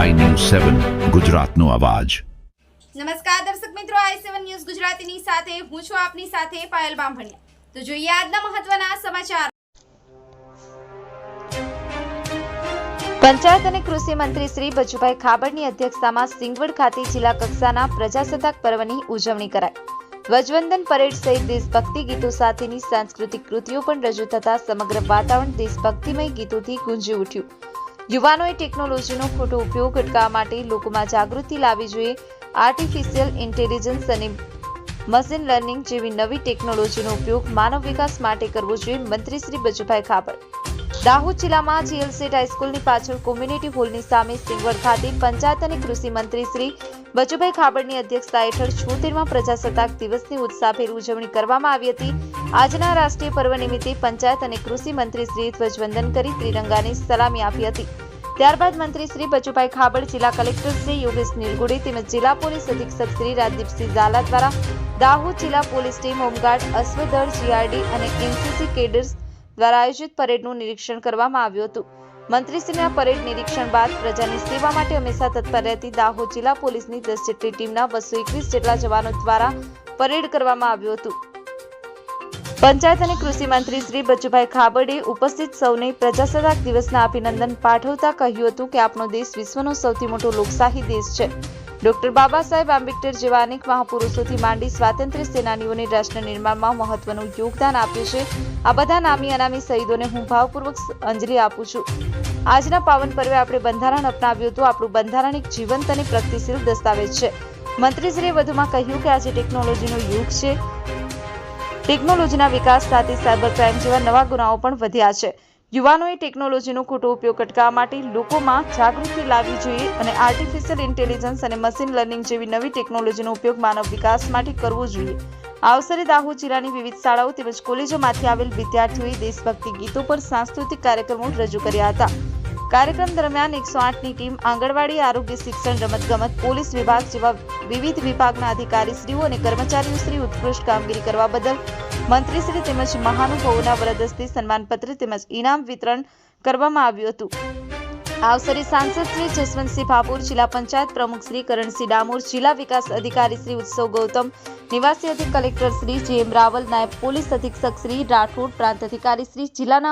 સેવન ગુજરાતનો અવાજ. નમસ્કાર દર્શક મિત્રો આઈ સેવન ન્યૂઝ ગુજરાતીની સાથે હું છું આપની સાથે પાયલ બામભણિયા. તો જોઈએ આજના મહત્વના સમાચાર. પંચાયત અને કૃષિ મંત્રી શ્રી બચુભાઈ ખાબડની અધ્યક્ષતામાં સિંગવડ ખાતે જિલ્લા કક્ષાના પ્રજાસત્તાક પર્વની ઉજવણી કરાઈ. ધ્વજવંદન પરેડ સહિત દેશભક્તિ ગીતો સાથેની સાંસ્કૃતિક કૃતિઓ પણ રજૂ થતા સમગ્ર વાતાવરણ દેશભક્તિમય ગીતોથી ગુંજી ઉઠ્યું. યુવાનોએ ટેકનોલોજીનો ખોટો ઉપયોગ અટકાવવા માટે લોકોમાં જાગૃતિ લાવવી જોઈએ. આર્ટિફિશિયલ ઇન્ટેલિજન્સ અને મશીન લર્નિંગ જેવી નવી ટેકનોલોજીનો ઉપયોગ માનવ વિકાસ માટે કરવો જોઈએ, મંત્રી શ્રી બચુભાઈ ખાબડ. દાહોદ જિલ્લામાં જીએલસેટ હાઈસ્કૂલની પાછળ કોમ્યુનિટી હોલની સામે સિંગવડ ખાતે પંચાયત અને કૃષિ મંત્રી શ્રી બચુભાઈ ખાબડની અધ્યક્ષતા હેઠળ છોતેરમાં પ્રજાસત્તાક દિવસની ઉત્સાહભેર ઉજવણી કરવામાં આવી હતી. આજના રાષ્ટ્રીય પર્વ નિમિત્તે પંચાયત અને કૃષિ મંત્રી ધ્વજવંદન કરી ત્રિરંગાની સલામી આપી હતી. ત્યારબાદ મંત્રી શ્રી બચુભાઈ ખાબડ, જિલ્લા કલેક્ટર શ્રી યોગેશ નીલગુડે તેમજ જિલ્લા પોલીસ અધિક્ષક શ્રી રાજદીપસિંહ ઝાલા દ્વારા દાહોદ જિલ્લા પોલીસ ટીમ હોમગાર્ડ અશ્વદળ જીઆરડી અને એનસીસી કેડર્સ દ્વારા આયોજિત પરેડનું નિરીક્ષણ કરવામાં આવ્યું હતું. મંત્રીશ્રીના પરેડ નિરીક્ષણ બાદ પ્રજાની સેવા માટે હંમેશા તત્પર રહેતી દાહોદ જિલ્લા પોલીસની દસ જેટલી ટીમના બસો એકવીસ જેટલા જવાનો દ્વારા પરેડ કરવામાં આવ્યું હતું. પંચાયત અને કૃષિ મંત્રી શ્રી બચુભાઈ ખાબડે ઉપસ્થિત સૌને પ્રજાસત્તાક દિવસના અભિનંદન પાઠવતા કહ્યું હતું કે આપણો દેશ વિશ્વનો સૌથી મોટો લોકશાહી દેશ છે. ડોક્ટર બાબા સાહેબ આંબેડકર જેવા અનેક મહાપુરુષોથી માંડી સ્વાતંત્ર્ય સેનાનીઓને રાષ્ટ્ર નિર્માણમાં મહત્વનું યોગદાન આપ્યું છે. આ બધા નામી અનામી શહીદોને હું ભાવપૂર્વક અંજલિ આપું છું. આજના પાવન પર્વે આપણે બંધારણ અપનાવ્યું હતું. આપણું બંધારણ એક જીવંત અને પ્રગતિશીલ દસ્તાવેજ છે. મંત્રીશ્રીએ વધુમાં કહ્યું કે આજે ટેકનોલોજીનો યુગ છે. ટેકનોલોજીના વિકાસ સાથે સાયબર ક્રાઇમ જેવા નવા ગુનાઓ પણ વધ્યા છે. યુવાનોએ ટેકનોલોજીનો ખોટો ઉપયોગ અટકાવવા માટે લોકોમાં જાગૃતિ લાવવી જોઈએ અને આર્ટિફિશિયલ ઇન્ટેલિજન્સ અને મશીન લર્નિંગ જેવી નવી ટેકનોલોજીનો ઉપયોગ માનવ વિકાસ માટે કરવો જોઈએ. આ અવસરે દાહોદ જિલ્લાની વિવિધ શાળાઓ તેમજ કોલેજોમાંથી આવેલ વિદ્યાર્થીઓએ દેશભક્તિ ગીતો પર સાંસ્કૃતિક કાર્યક્રમો રજૂ કર્યા હતા. કાર્યક્રમ દરમિયાન એકસો આઠની ટીમ આંગણવાડી, આરોગ્ય, શિક્ષણ, રમતગમત, પોલીસ વિભાગ જેવા વિવિધ વિભાગના અધિકારીશ્રીઓ અને કર્મચારીઓશ્રી ઉત્કૃષ્ટ કામગીરી કરવા બદલ મંત્રીશ્રી તેમજ મહાનુભાવોના વરદસ્તી સન્માનપત્ર તેમજ ઇનામ વિતરણ કરવામાં આવ્યું હતું. આ અવસરે સાંસદ શ્રી જસવંતસિંહ ભાપુર જિલ્લા પંચાયત પ્રમુખ શ્રી કરણસિંહ ડામોર, જિલ્લા વિકાસ અધિકારી શ્રી ઉત્સવ ગૌતમ, નિવાસી અધિક કલેક્ટર શ્રી જે એમ રાવલ, નાયબ પોલીસ અધિક્ષક શ્રી રાઠોડ, પ્રાંત અધિકારી શ્રી જિલ્લાના